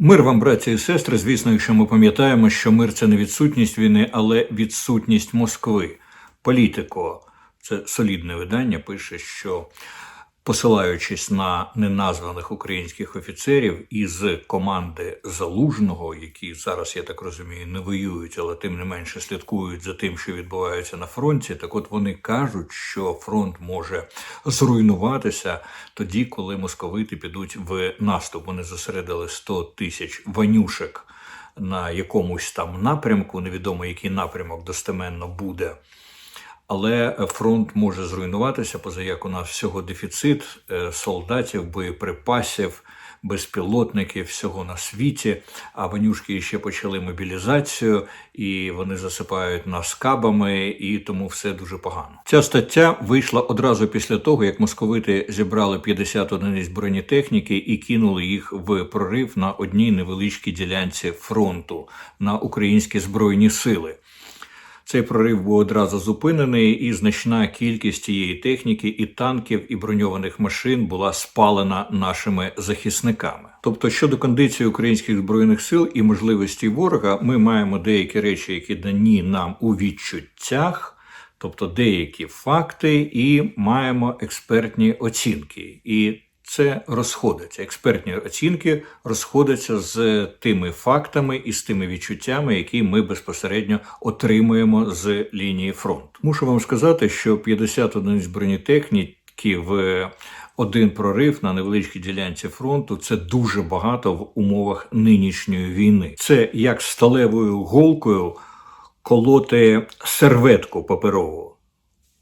Мир вам, браті і сестри. Звісно, якщо ми пам'ятаємо, що мир це не відсутність війни, але відсутність Москви. Політико, це солідне видання, пише, що посилаючись на неназваних українських офіцерів із команди Залужного, які зараз, я так розумію, не воюють, але тим не менше слідкують за тим, що відбувається на фронті. Так от вони кажуть, що фронт може зруйнуватися тоді, коли московити підуть в наступ. Вони зосередили 100 тисяч ванюшек на якомусь там напрямку. Невідомо який напрямок достеменно буде. Але фронт може зруйнуватися, поза як у нас всього дефіцит е, солдатів, боєприпасів, безпілотників, всього на світі. А ванюшки ще почали мобілізацію, і вони засипають нас кабами, і тому все дуже погано. Ця стаття вийшла одразу після того, як московити зібрали 50 одиниць бронетехніки і кинули їх в прорив на одній невеличкій ділянці фронту на українські збройні сили. Цей прорив був одразу зупинений, і значна кількість цієї техніки, і танків, і броньованих машин була спалена нашими захисниками. Тобто, щодо кондиції українських збройних сил і можливості ворога, ми маємо деякі речі, які дані нам у відчуттях. Тобто деякі факти, і маємо експертні оцінки. І це розходиться. Експертні оцінки розходяться з тими фактами і з тими відчуттями, які ми безпосередньо отримуємо з лінії фронту. Мушу вам сказати, що 50 одиниць бронетехніки в один прорив на невеличкій ділянці фронту це дуже багато в умовах нинішньої війни. Це як сталевою голкою колоти серветку паперову.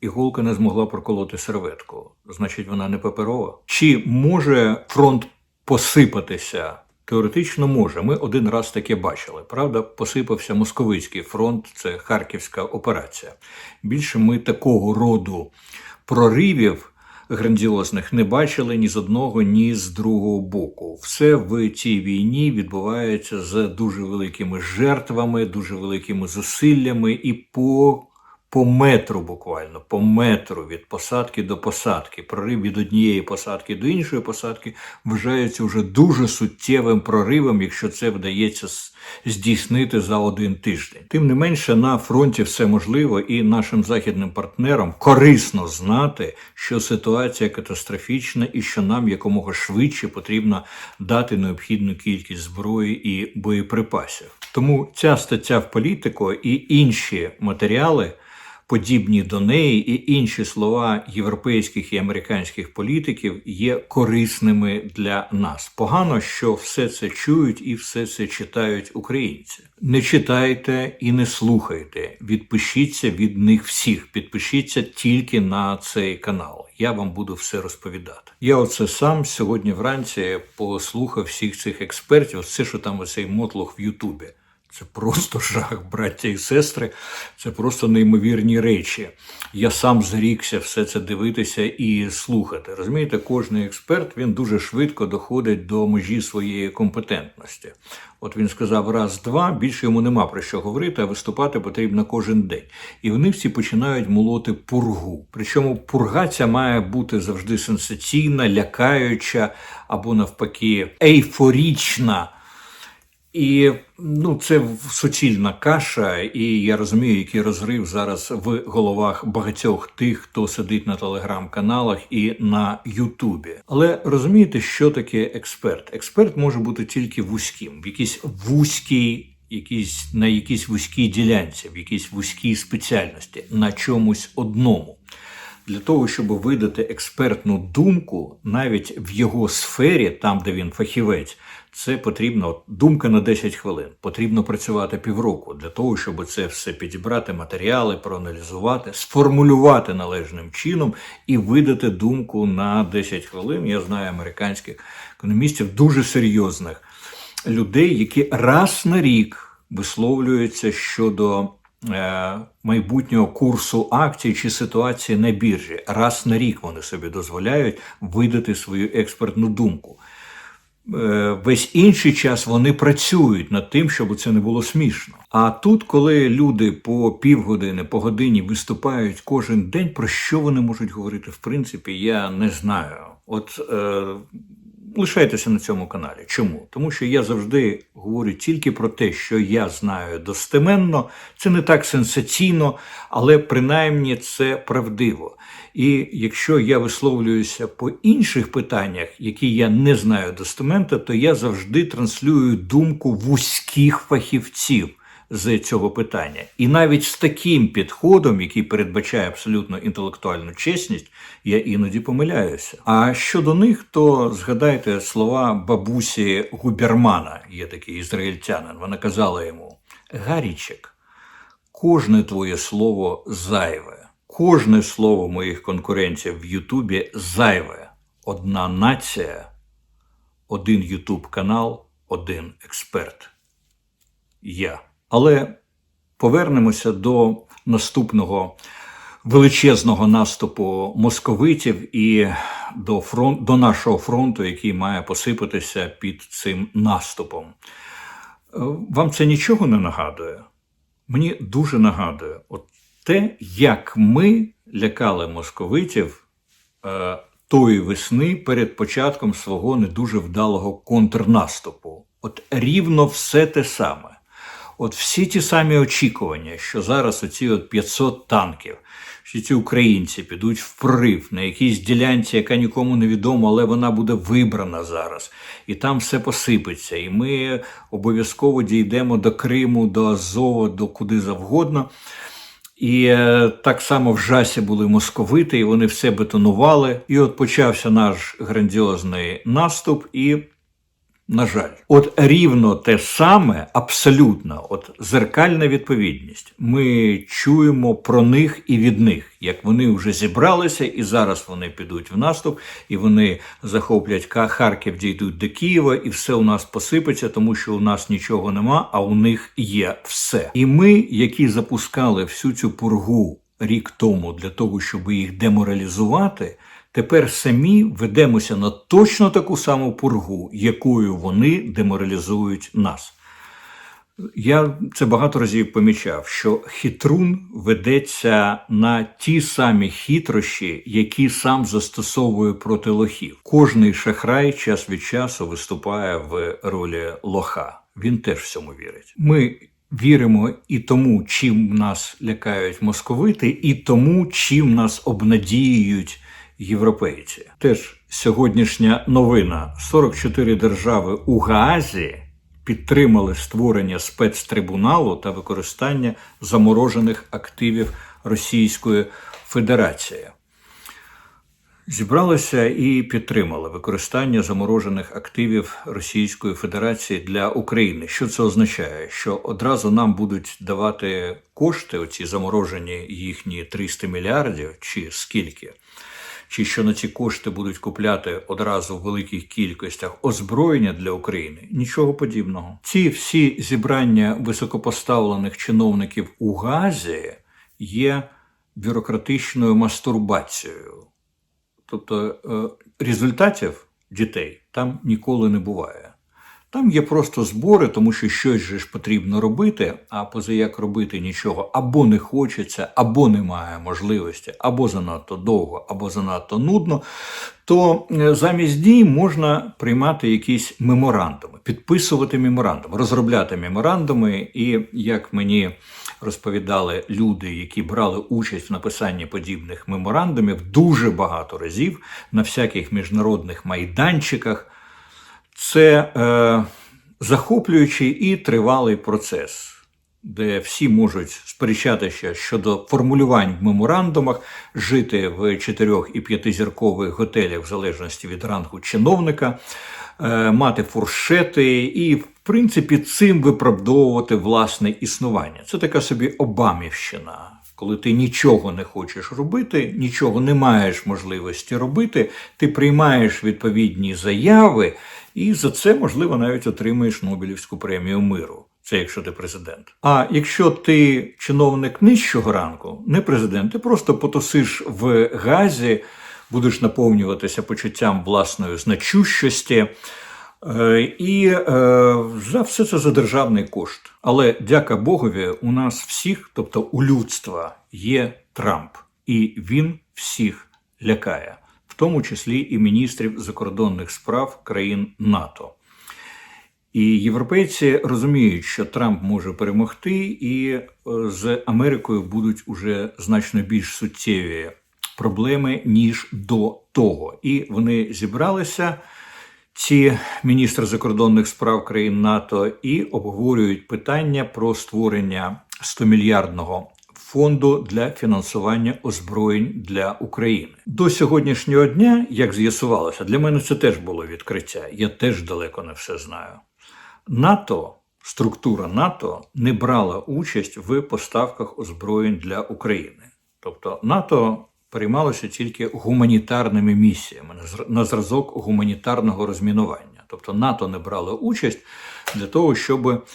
Іголка не змогла проколоти серветку. Значить, вона не паперова. Чи може фронт посипатися? Теоретично може. Ми один раз таке бачили. Правда, посипався московицький фронт, це харківська операція. Більше ми такого роду проривів грандіозних не бачили ні з одного, ні з другого боку. Все в цій війні відбувається з дуже великими жертвами, дуже великими зусиллями і по по метру буквально, по метру від посадки до посадки. Прорив від однієї посадки до іншої посадки вважається вже дуже суттєвим проривом, якщо це вдається здійснити за один тиждень. Тим не менше, на фронті все можливо, і нашим західним партнерам корисно знати, що ситуація катастрофічна і що нам якомога швидше потрібно дати необхідну кількість зброї і боєприпасів. Тому ця стаття в політико і інші матеріали подібні до неї, і інші слова європейських і американських політиків є корисними для нас. Погано, що все це чують і все це читають українці. Не читайте і не слухайте. Відпишіться від них всіх. Підпишіться тільки на цей канал. Я вам буду все розповідати. Я оце сам сьогодні вранці послухав всіх цих експертів. Все, що там оцей мотлох в Ютубі. Це просто жах, браття і сестри, це просто неймовірні речі. Я сам зрікся все це дивитися і слухати. Розумієте, кожен експерт він дуже швидко доходить до межі своєї компетентності. От він сказав раз-два, більше йому нема про що говорити, а виступати потрібно кожен день. І вони всі починають молоти пургу. Причому пурга ця має бути завжди сенсаційна, лякаюча або навпаки ейфорічна. І ну, це суцільна каша, і я розумію, який розрив зараз в головах багатьох тих, хто сидить на телеграм-каналах і на Ютубі. Але розумієте, що таке експерт? Експерт може бути тільки вузьким, в якійсь вузькій. Якісь на якійсь вузькій ділянці, в якійсь вузькій спеціальності, на чомусь одному. Для того, щоб видати експертну думку навіть в його сфері, там де він фахівець, це потрібно думка на 10 хвилин. Потрібно працювати півроку для того, щоб це все підібрати, матеріали, проаналізувати, сформулювати належним чином і видати думку на 10 хвилин. Я знаю американських економістів дуже серйозних людей, які раз на рік висловлюються щодо. Е, майбутнього курсу акцій чи ситуації на біржі раз на рік вони собі дозволяють видати свою експертну думку. Е, весь інший час вони працюють над тим, щоб це не було смішно. А тут, коли люди по півгодини, по годині виступають кожен день, про що вони можуть говорити, в принципі, я не знаю. От е, лишайтеся на цьому каналі. Чому? Тому що я завжди говорю тільки про те, що я знаю достеменно. Це не так сенсаційно, але принаймні це правдиво. І якщо я висловлююся по інших питаннях, які я не знаю достеменно, то я завжди транслюю думку вузьких фахівців з цього питання. І навіть з таким підходом, який передбачає абсолютно інтелектуальну чесність, я іноді помиляюся. А щодо них, то згадайте слова бабусі Губермана, є такий ізраїльтянин. Вона казала йому: Гарічек, кожне твоє слово зайве, кожне слово моїх конкурентів в Ютубі зайве. Одна нація, один Ютуб канал, один експерт. Я. Але повернемося до наступного величезного наступу московитів і до, фронт, до нашого фронту, який має посипатися під цим наступом. Е, Вам це нічого не нагадує? Мені дуже нагадує от те, як ми лякали московитів е, тої весни перед початком свого не дуже вдалого контрнаступу. От рівно все те саме. От всі ті самі очікування, що зараз оці от 500 танків, що ці українці підуть в прорив на якійсь ділянці, яка нікому не відома, але вона буде вибрана зараз, і там все посипеться. І ми обов'язково дійдемо до Криму, до Азова, до куди завгодно. І е, так само в жасі були московити, і вони все бетонували. І от почався наш грандіозний наступ, і на жаль, от рівно те саме, абсолютно, от зеркальна відповідність. Ми чуємо про них і від них, як вони вже зібралися, і зараз вони підуть в наступ, і вони захоплять Харків, дійдуть до Києва, і все у нас посипеться, тому що у нас нічого нема, а у них є все. І ми, які запускали всю цю пургу рік тому для того, щоб їх деморалізувати. Тепер самі ведемося на точно таку саму пургу, якою вони деморалізують нас. Я це багато разів помічав, що хитрун ведеться на ті самі хитрощі, які сам застосовує проти лохів. Кожний шахрай час від часу виступає в ролі лоха. Він теж в цьому вірить. Ми віримо і тому, чим нас лякають московити, і тому, чим нас обнадіюють європейці. Теж сьогоднішня новина: 44 держави у Гаазі підтримали створення спецтрибуналу та використання заморожених активів Російської Федерації. Зібралися і підтримали використання заморожених активів Російської Федерації для України. Що це означає? Що одразу нам будуть давати кошти, оці заморожені їхні 300 мільярдів, чи скільки, чи що на ці кошти будуть купляти одразу в великих кількостях озброєння для України? Нічого подібного. Ці всі зібрання високопоставлених чиновників у Газі є бюрократичною мастурбацією. Тобто е, результатів дітей там ніколи не буває. Там є просто збори, тому що щось же ж потрібно робити, а позаяк робити нічого або не хочеться, або немає можливості, або занадто довго, або занадто нудно, то е, замість дій можна приймати якісь меморандуми, підписувати меморандуми, розробляти меморандуми. І як мені розповідали люди, які брали участь в написанні подібних меморандумів, дуже багато разів на всяких міжнародних майданчиках. Це е, захоплюючий і тривалий процес, де всі можуть сперечатися щодо формулювань в меморандумах, жити в чотирьох і п'ятизіркових готелях в залежності від рангу чиновника, е, мати фуршети і, в принципі, цим виправдовувати власне існування. Це така собі Обамівщина. Коли ти нічого не хочеш робити, нічого не маєш можливості робити, ти приймаєш відповідні заяви, і за це, можливо, навіть отримаєш Нобелівську премію миру. Це якщо ти президент. А якщо ти чиновник нижчого ранку, не президент, ти просто потусиш в газі, будеш наповнюватися почуттям власної значущості. Е, І е, за все це за державний кошт. Але дяка Богові, у нас всіх, тобто у людства, є Трамп, і він всіх лякає. Тому числі і міністрів закордонних справ країн НАТО. І європейці розуміють, що Трамп може перемогти, і е, з Америкою будуть уже значно більш суттєві проблеми ніж до того. І вони зібралися, ці міністри закордонних справ країн НАТО, і обговорюють питання про створення 100-мільярдного фонду для фінансування озброєнь для України. До сьогоднішнього дня, як з'ясувалося, для мене це теж було відкриття. Я теж далеко не все знаю. НАТО, структура НАТО не брала участь в поставках озброєнь для України. Тобто НАТО переймалося тільки гуманітарними місіями на зразок гуманітарного розмінування. Тобто НАТО не брало участь для того, щоб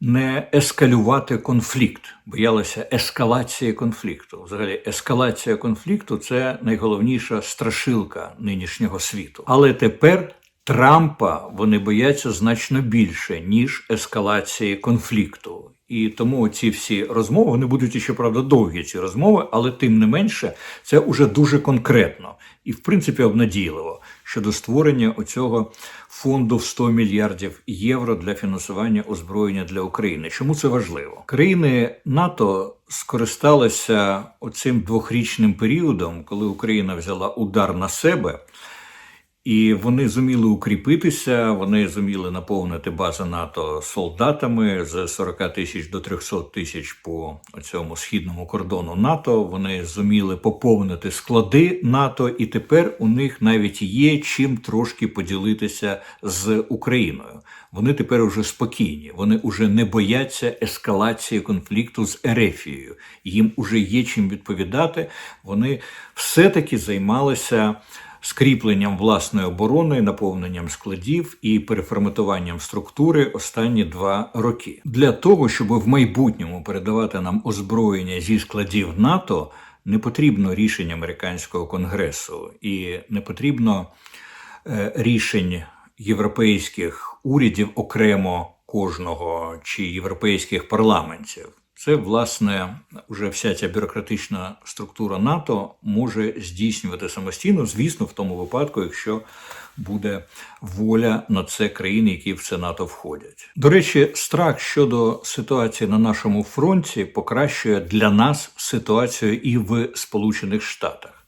не ескалювати конфлікт, боялися ескалації конфлікту. Взагалі, ескалація конфлікту це найголовніша страшилка нинішнього світу. Але тепер Трампа вони бояться значно більше, ніж ескалації конфлікту. І тому ці всі розмови вони будуть ще правда довгі ці розмови, але тим не менше це вже дуже конкретно і, в принципі, обнадійливо щодо створення оцього фонду в 100 мільярдів євро для фінансування озброєння для України. Чому це важливо? Країни НАТО скористалися оцим двохрічним періодом, коли Україна взяла удар на себе. І вони зуміли укріпитися, вони зуміли наповнити бази НАТО солдатами з 40 тисяч до 300 тисяч по цьому східному кордону НАТО. Вони зуміли поповнити склади НАТО, і тепер у них навіть є чим трошки поділитися з Україною. Вони тепер уже спокійні, вони вже не бояться ескалації конфлікту з Ерефією. Їм уже є чим відповідати. Вони все-таки займалися скріпленням власної оборони, наповненням складів і переформатуванням структури останні два роки. Для того, щоб в майбутньому передавати нам озброєння зі складів НАТО, не потрібно рішень американського конгресу і не потрібно е, рішень європейських урядів окремо кожного чи європейських парламентів. Це, власне, вже вся ця бюрократична структура НАТО може здійснювати самостійно, звісно, в тому випадку, якщо буде воля на це країн, які в це НАТО входять. До речі, страх щодо ситуації на нашому фронті покращує для нас ситуацію і в Сполучених Штатах.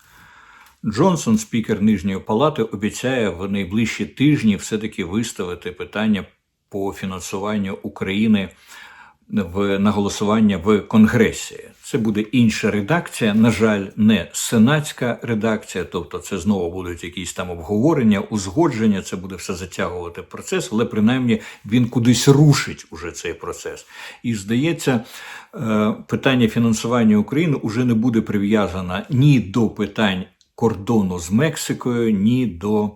Джонсон, спікер Нижньої палати, обіцяє в найближчі тижні все-таки виставити питання по фінансуванню України в на голосування в Конгресі. Це буде інша редакція. На жаль, не сенатська редакція, тобто це знову будуть якісь там обговорення, узгодження. Це буде все затягувати процес, але принаймні він кудись рушить уже цей процес. І здається, е, питання фінансування України вже не буде прив'язано ні до питань кордону з Мексикою, ні до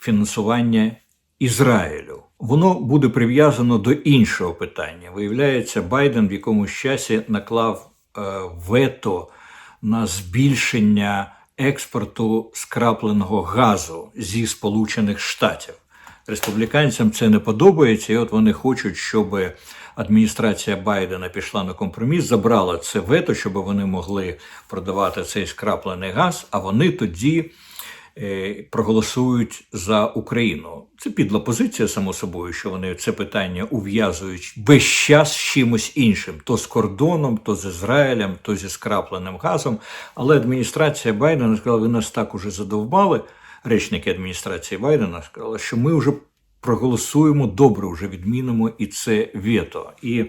фінансування Ізраїлю. Воно буде прив'язано до іншого питання. Виявляється, Байден в якомусь часі наклав е, вето на збільшення експорту скрапленого газу зі Сполучених Штатів. Республіканцям це не подобається, і от вони хочуть, щоб адміністрація Байдена пішла на компроміс, забрала це вето, щоб вони могли продавати цей скраплений газ, а вони тоді проголосують за Україну. Це підла позиція, само собою, що вони це питання ув'язують весь час з чимось іншим: то з кордоном, то з Ізраїлем, то зі скрапленим газом. Але адміністрація Байдена сказала, ви нас так уже задовбали. Речники адміністрації Байдена сказали, що ми вже проголосуємо добре, вже відмінимо і це вето. І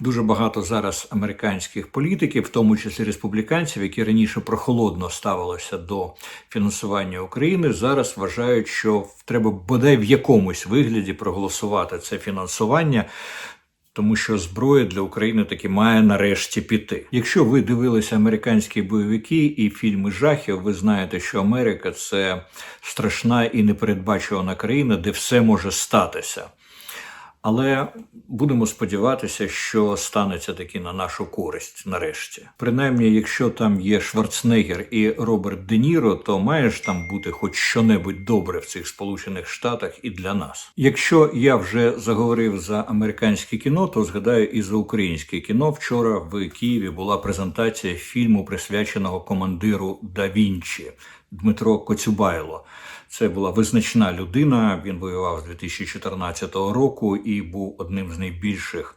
дуже багато зараз американських політиків, в тому числі республіканців, які раніше прохолодно ставилися до фінансування України, зараз вважають, що треба бодай в якомусь вигляді проголосувати це фінансування. Тому що зброя для України таки має нарешті піти. Якщо ви дивилися американські бойовики і фільми жахів, ви знаєте, що Америка це страшна і непередбачувана країна, де все може статися. Але будемо сподіватися, що станеться таки на нашу користь нарешті. Принаймні, якщо там є Шварценеггер і Роберт Де Ніро, то має ж там бути хоч щонебудь добре в цих Сполучених Штатах і для нас. Якщо я вже заговорив за американське кіно, то згадаю і за українське кіно. Вчора в Києві була презентація фільму, присвяченого командиру Да Вінчі Дмитро Коцюбайло. Це була визначна людина. Він воював з 2014 року і був одним з найбільших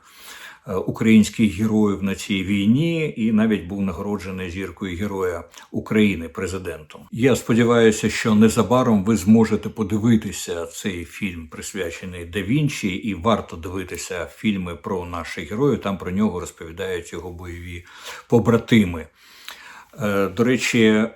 е, українських героїв на цій війні, і навіть був нагороджений зіркою Героя України президентом. Я сподіваюся, що незабаром ви зможете подивитися цей фільм, присвячений Да Вінчі, і варто дивитися фільми про наших героїв. Там про нього розповідають його бойові побратими. Е, До речі, е,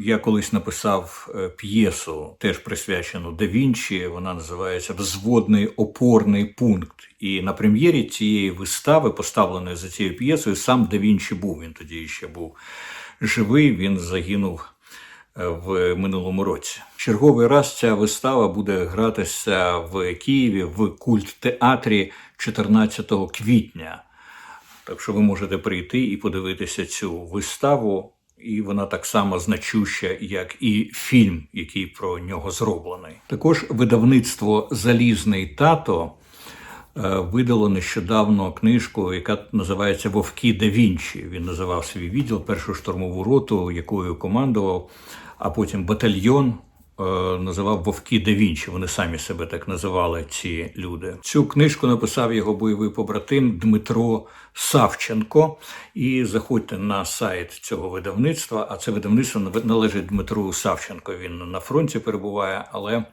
я колись написав е, п'єсу, теж присвячену Да Вінчі. Вона називається Взводний опорний пункт. І на прем'єрі цієї вистави, поставленої за цією п'єсою, сам Да Вінчі був. Він тоді ще був живий. Він загинув в минулому році. Черговий раз ця вистава буде гратися в Києві в культ театрі 14 квітня. Так що ви можете прийти і подивитися цю виставу, і вона так само значуща, як і фільм, який про нього зроблений. Також видавництво Залізний тато е, видало нещодавно книжку, яка називається Вовки да Вінчі. Він називав свій відділ першу штурмову роту, якою командував, а потім батальйон називав Вовки да Вінчі. Вони самі себе так називали, ці люди. Цю книжку написав його бойовий побратим Дмитро Савченко. І заходьте на сайт цього видавництва. А це видавництво належить Дмитру Савченко. Він на фронті перебуває, але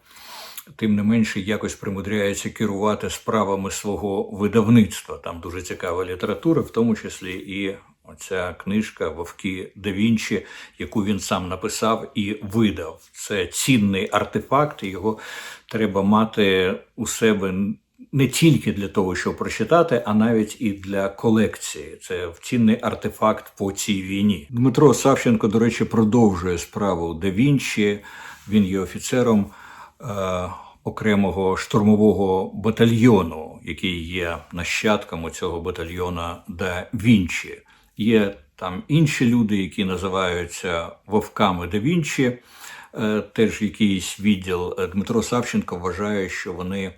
тим не менше якось примудряється керувати справами свого видавництва. Там дуже цікава література, в тому числі і оця книжка Вовки да Вінчі, яку він сам написав і видав. Це цінний артефакт, його треба мати у себе не тільки для того, щоб прочитати, а навіть і для колекції. Це цінний артефакт по цій війні. Дмитро Савченко, до речі, продовжує справу Да Вінчі. Він є офіцером е, окремого штурмового батальйону, який є нащадком цього батальйона Да Вінчі. Є там інші люди, які називаються вовками Да Вінчі. Е, Теж якийсь відділ Дмитро Савченко вважає, що вони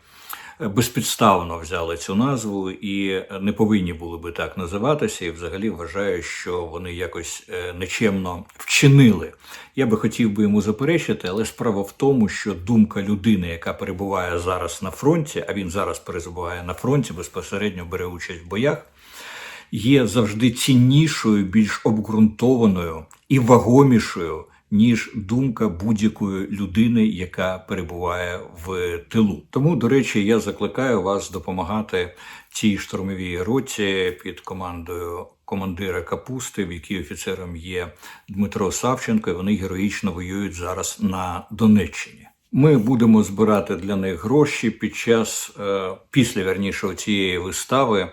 безпідставно взяли цю назву і не повинні були би так називатися, і взагалі вважаю, що вони якось е, нечемно вчинили. Я би хотів би йому заперечити, але справа в тому, що думка людини, яка перебуває зараз на фронті, а він зараз перебуває на фронті, безпосередньо бере участь в боях. Є завжди ціннішою, більш обґрунтованою і вагомішою ніж думка будь-якої людини, яка перебуває в тилу. Тому, до речі, я закликаю вас допомагати цій штурмовій роті під командою командира Капусти, в якій офіцером є Дмитро Савченко. і Вони героїчно воюють зараз на Донеччині. Ми будемо збирати для них гроші під час е, після вернішого цієї вистави.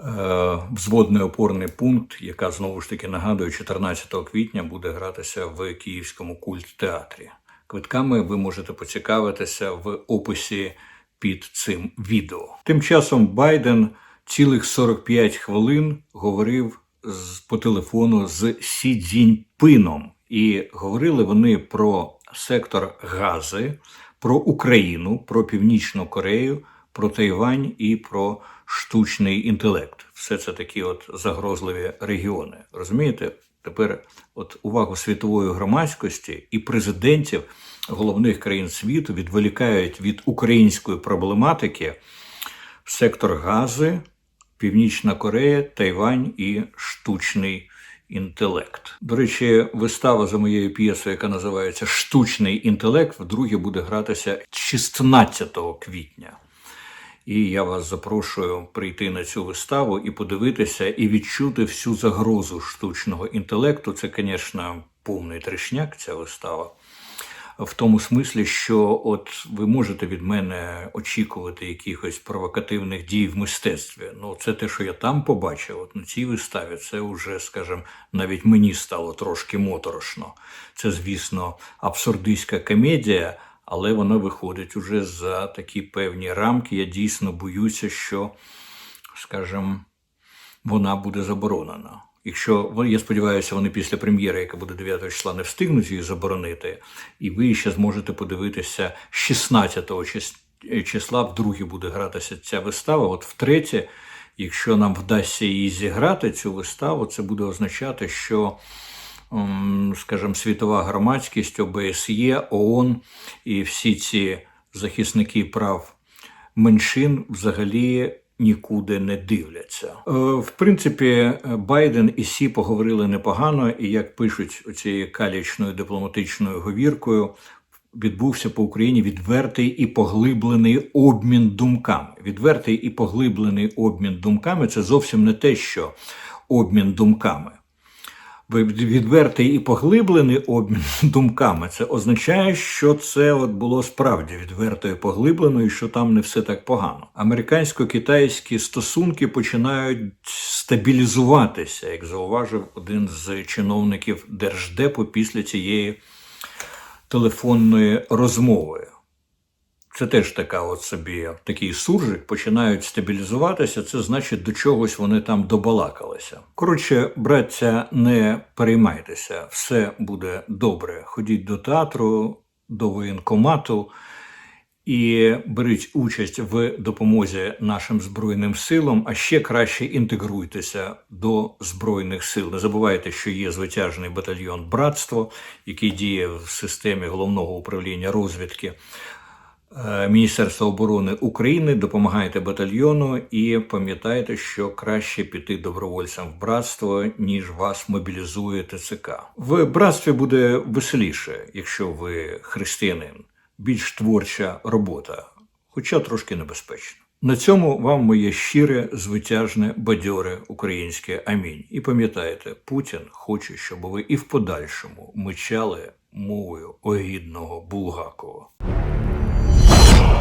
Е, взводний опорний пункт, яка знову ж таки нагадую, 14 квітня буде гратися в Київському культ-театрі. Квитками ви можете поцікавитися в описі під цим відео. Тим часом Байден цілих 45 хвилин говорив з, по телефону з Сі Цзіньпином. і говорили вони про сектор Гази, про Україну, про Північну Корею, про Тайвань і про штучний інтелект. Все це такі от загрозливі регіони. Розумієте? Тепер от увагу світової громадськості і президентів головних країн світу відволікають від української проблематики сектор Гази, Північна Корея, Тайвань і штучний інтелект. До речі, вистава за моєю п'єсою, яка називається Штучний інтелект, вдруге буде гратися 16 квітня. І я вас запрошую прийти на цю виставу і подивитися, і відчути всю загрозу штучного інтелекту. Це, звісно, повний трешняк, ця вистава. В тому смислі, що от ви можете від мене очікувати якихось провокативних дій в мистецтві. Ну, це те, що я там побачив, от на цій виставі, це вже, скажімо, навіть мені стало трошки моторошно. Це, звісно, абсурдистська комедія, але воно виходить уже за такі певні рамки. Я дійсно боюся, що, скажімо, вона буде заборонена. Якщо я сподіваюся, вони після прем'єри, яка буде 9 числа, не встигнуть її заборонити, і ви ще зможете подивитися 16 чис- числа, вдруге буде гратися ця вистава. От втретє, якщо нам вдасться її зіграти, цю виставу, це буде означати, що скажімо, світова громадськість, ОБСЄ, ООН і всі ці захисники прав меншин взагалі нікуди не дивляться. Е, В принципі, Байден і Сі поговорили непогано, і як пишуть цією калічною дипломатичною говіркою. Відбувся по Україні відвертий і поглиблений обмін думками. Відвертий і поглиблений обмін думками це зовсім не те, що обмін думками. Відвертий і поглиблений обмін думками. Це означає, що це от було справді відверто і що там не все так погано. Американсько-китайські стосунки починають стабілізуватися, як зауважив один з чиновників держдепу після цієї телефонної розмови. Це теж така от собі такий суржик, починають стабілізуватися. Це значить, до чогось вони там добалакалися. Коротше, браття, не переймайтеся, все буде добре. Ходіть до театру, до воєнкомату і беріть участь в допомозі нашим збройним силам, а ще краще інтегруйтеся до збройних сил. Не забувайте, що є звитяжний батальйон братство, який діє в системі головного управління розвідки. Е, Міністерства оборони України допомагайте батальйону і пам'ятайте, що краще піти добровольцям в братство, ніж вас мобілізує ТЦК. В братстві буде веселіше, якщо ви християнин, більш творча робота, хоча трошки небезпечно. На цьому вам моє щире, звитяжне, бадьоре українське амінь. І пам'ятайте, Путін хоче, щоб ви і в подальшому мичали мовою огідного Булгакова.